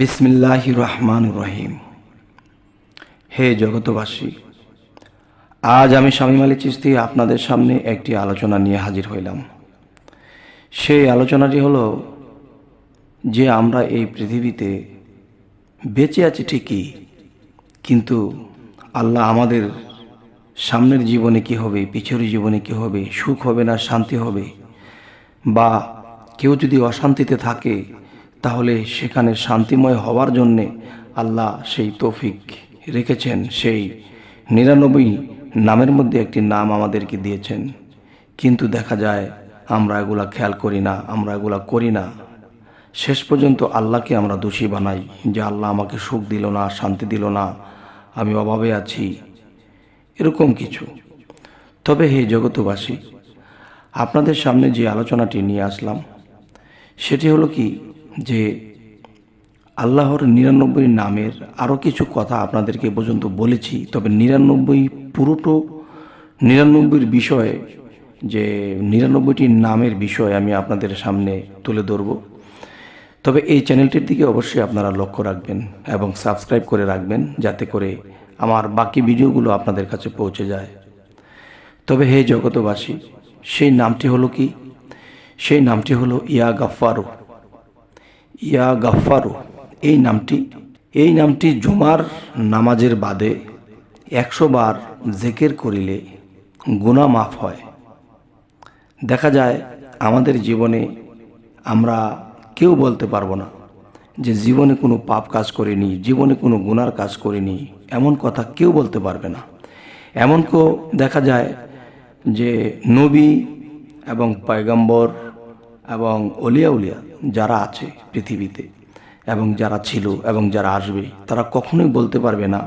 বিসমিল্লাহ রহমান রহিম। হে জগতবাসী আজ আমি স্বামী মালিক চিস্তি আপনাদের সামনে একটি আলোচনা নিয়ে হাজির হইলাম। সেই আলোচনাটি হলো যে আমরা এই পৃথিবীতে বেঁচে আছি ঠিকই, কিন্তু আল্লাহ আমাদের সামনের জীবনে কি হবে, পিছনের জীবনে কি হবে, সুখ হবে না, শান্তি হবে, বা কেউ যদি অশান্তিতে থাকে তাহলে সেখানে শান্তিময় হওয়ার জন্যে আল্লাহ সেই তৌফিক রেখেছেন। সেই নিরানব্বই নামের মধ্যে একটি নাম আমাদেরকে দিয়েছেন। কিন্তু দেখা যায়, আমরা এগুলা খেয়াল করি না, আমরা এগুলা করি না। শেষ পর্যন্ত আল্লাহকে আমরা দোষী বানাই, যে আল্লাহ আমাকে সুখ দিল না, শান্তি দিল না, আমি অভাবে আছি। এরকম কিছু। তবে হে জগতবাসী আপনাদের সামনে যে আলোচনাটি নিয়ে আসলাম, সেটি হলো কি যে আল্লাহর নিরানব্বই নামের আরও কিছু কথা আপনাদেরকে পর্যন্ত বলেছি, তবে নিরানব্বই পুরোটো নিরানব্বইয়ের বিষয়ে, যে নিরানব্বইটি নামের বিষয় আমি আপনাদের সামনে তুলে ধরব। তবে এই চ্যানেলটির দিকে অবশ্যই আপনারা লক্ষ্য রাখবেন এবং সাবস্ক্রাইব করে রাখবেন, যাতে করে আমার বাকি ভিডিওগুলো আপনাদের কাছে পৌঁছে যায়। তবে হে জগতবাসী সেই নামটি হলো কি? সেই নামটি হলো ইয়া গাফারু ইয়া গাফারু এই নামটি এই নামটি জুমার নামাজের বাদে একশো বার জেকের করিলে গুণা মাফ হয়। দেখা যায়, আমাদের জীবনে আমরা কেউ বলতে পারব না যে জীবনে কোনো পাপ কাজ করিনি, জীবনে কোনো গুনার কাজ করিনি, এমন কথা কেউ বলতে পারবে না। এমন কেউ দেখা যায় যে নবী এবং পয়গম্বর এবং অলিয়া উলিয়া যারা আছে পৃথিবীতে এবং যারা ছিল এবং যারা আসবে, তারা কখনোই বলতে পারবে না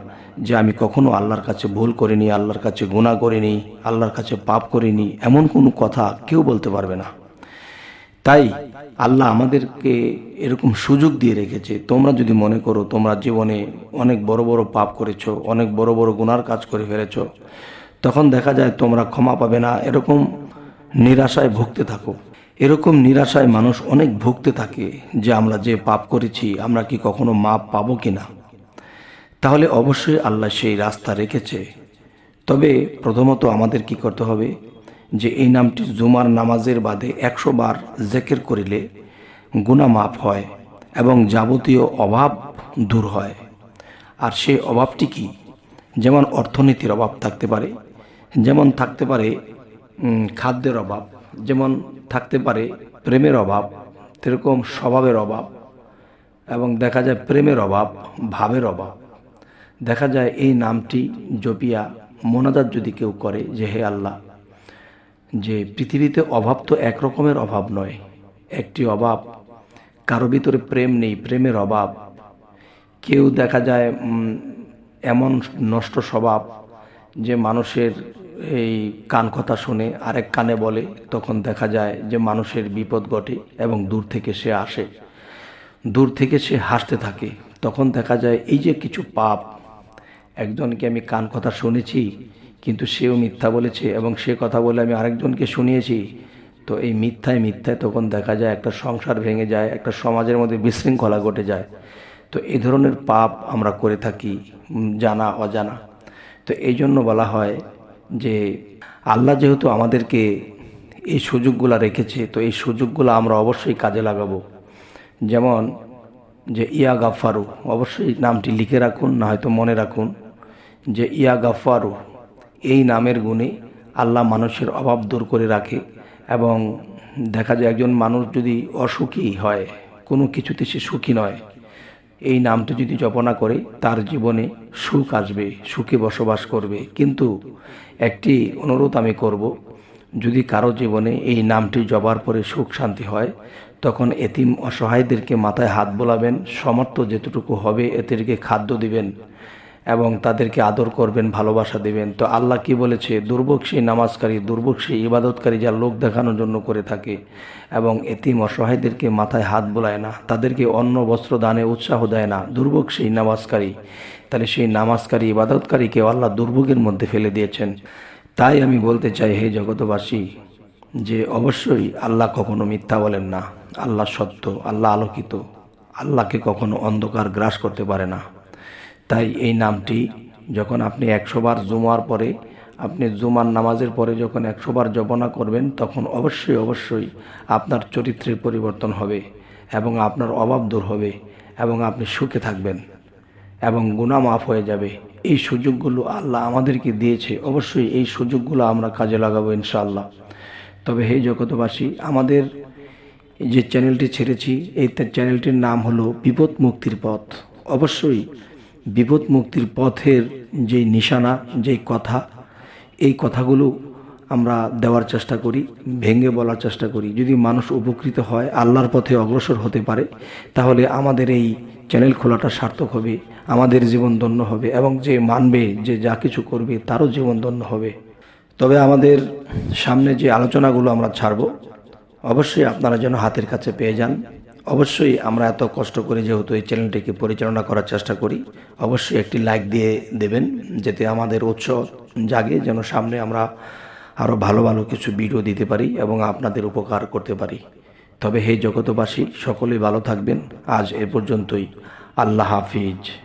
যে আমি কখনো আল্লাহর কাছে ভুল করিনি, আল্লাহর কাছে গুণা করিনি, আল্লাহর কাছে পাপ করিনি, এমন কোনো কথা কেউ বলতে পারবে না। তাই আল্লাহ আমাদেরকে এরকম সুযোগ দিয়ে রেখেছে। তোমরা যদি মনে করো তোমরা জীবনে অনেক বড় বড় পাপ করেছ, অনেক বড় বড় গুনার কাজ করে ফেলেছো, তখন দেখা যায় তোমরা ক্ষমা পাবে না, এরকম নিরাশায় ভুগতে থাকো। এরকম নিরাশায় মানুষ অনেক ভুগতে থাকে যে আমরা যে পাপ করেছি, আমরা কি কখনো মাপ পাবো কি না তাহলে অবশ্যই আল্লাহ সেই রাস্তা রেখেছে। তবে প্রথমত আমাদের কি করতে হবে? যে এই নামটি জুমার নামাজের বাদে একশো বার জেকের করিলে গুণা মাপ হয় এবং যাবতীয় অভাব দূর হয়। আর সেই অভাবটি কি? যেমন অর্থনীতির অভাব থাকতে পারে, যেমন থাকতে পারে খাদ্যের অভাব। যেমন থাকতে পারে প্রেমের অভাব, সেরকম স্বভাবের অভাব এবং দেখা যায় প্রেমের অভাব, ভাবের অভাব। দেখা যায় এই নামটি জপিয়া মোনাজাত যদি কেউ করে যে হে আল্লাহ, যে পৃথিবীতে অভাব তো এক রকমের অভাব নয়, একটি অভাব, কারও ভিতরে প্রেম নেই, প্রেমের অভাব। কেউ দেখা যায় এমন নষ্ট স্বভাব যে মানুষের এই কান কথা শুনে আরেক কানে বলে, তখন দেখা যায় যে মানুষের বিপদ ঘটে এবং দূর থেকে সে আসে। দূর থেকে সে হাসতে থাকে। তখন দেখা যায়, এই যে কিছু পাপ, একজনকে আমি কান কথা শুনেছি, কিন্তু সেও মিথ্যা বলেছে এবং সে কথা বলে আমি আরেকজনকে শুনিয়েছি। তো এই মিথ্যায় মিথ্যায় তখন দেখা যায় একটা সংসার ভেঙে যায়, একটা সমাজের মধ্যে বিশৃঙ্খলা ঘটে যায়। তো এই ধরনের পাপ আমরা করে থাকি জানা, অজানা। তো এই জন্য বলা হয় যে আল্লাহ যেহেতু আমাদেরকে এই সুযোগগুলো রেখেছে, তো এই সুযোগগুলো আমরা অবশ্যই কাজে লাগাবো। যেমন যে ইয়া গাফারু অবশ্যই নামটি লিখে রাখুন, না হয়তো মনে রাখুন। যে ইয়া গাফারু এই নামের গুণে আল্লাহ মানুষের অভাব দূর করে রাখে এবং দেখা যায় একজন মানুষ যদি অসুখী হয়, কোনো কিছুতে সে সুখী নয় এই নামটি যদি জপনা করে, তার জীবনে সুখ আসবে, সুখে বসবাস করবে। কিন্তু একটি অনুরোধ আমি করব, যদি কারও জীবনে এই নামটি জবার পরে সুখ শান্তি হয়, তখন এতিম অসহায়দেরকে মাথায় হাত বোলাবেন, সমর্থ যেতটুকু হবে এদেরকে খাদ্য দিবেন। এবং তাদেরকে আদর করবেন, ভালোবাসা দেবেন। তো আল্লাহ কি বলেছে? দুর্ভোগ সেই নামাজকারী দুর্ভোগ সেই ইবাদতকারী যা লোক দেখানোর জন্য করে থাকে এবং এতিম অসহায়দেরকে মাথায় হাত বোলায় না, তাদেরকে অন্ন, বস্ত্র, দানে উৎসাহ দেয় না। দুর্ভোগ সেই নামাজকারী, তাহলে সেই নামাজকারী, ইবাদতকারীকে আল্লাহ দুর্ভোগের মধ্যে ফেলে দিয়েছেন। তাই আমি বলতে চাই, হে জগতবাসী যে অবশ্যই আল্লাহ কখনো মিথ্যা বলেন না। আল্লাহ সত্য, আল্লাহ আলোকিত। আল্লাহকে কখনো অন্ধকার গ্রাস করতে পারে না। তাই এই নামটি যখন আপনি একশোবার জুমার পরে, আপনি জুমার নামাজের পরে যখন একশোবার জপনা করবেন, তখন অবশ্যই অবশ্যই আপনার চরিত্রের পরিবর্তন হবে এবং আপনার অভাব দূর হবে এবং আপনি সুখে থাকবেন এবং গুণা মাফ হয়ে যাবে। এই সুযোগগুলো আল্লাহ আমাদেরকে দিয়েছে। অবশ্যই এই সুযোগগুলো আমরা কাজে লাগাবো ইনশাআল্লাহ। তবে হে জগতবাসী আমাদের যে চ্যানেলটি ছেড়েছি, এই চ্যানেলটির নাম হলো বিপদ মুক্তির পথ। অবশ্যই বিপদ মুক্তির পথের যে নিশানা, যেই কথা, এই কথাগুলো আমরা দেওয়ার চেষ্টা করি, ভেঙে বলার চেষ্টা করি। যদি মানুষ উপকৃত হয়, আল্লাহর পথে অগ্রসর হতে পারে, তাহলে আমাদের এই চ্যানেল খোলাটা সার্থক হবে, আমাদের জীবন ধন্য হবে, এবং যে মানবে যে যা কিছু করবে, তারও জীবন ধন্য হবে। তবে আমাদের সামনে যে আলোচনাগুলো আমরা ছাড়ব, অবশ্যই আপনারা যেন হাতের কাছে পেয়ে যান। অবশ্যই আমরা এত কষ্ট করে যেহেতু এই চ্যানেলটিকে পরিচালনা করার চেষ্টা করি, অবশ্যই একটি লাইক দিয়ে দেবেন, যাতে আমাদের উৎসাহ জাগে, যেন সামনে আমরা আরও ভালো ভালো কিছু ভিডিও দিতে পারি এবং আপনাদের উপকার করতে পারি। তবে হে জগতবাসী সকলেই ভালো থাকবেন। আজ এ পর্যন্তই। আল্লাহ হাফিজ।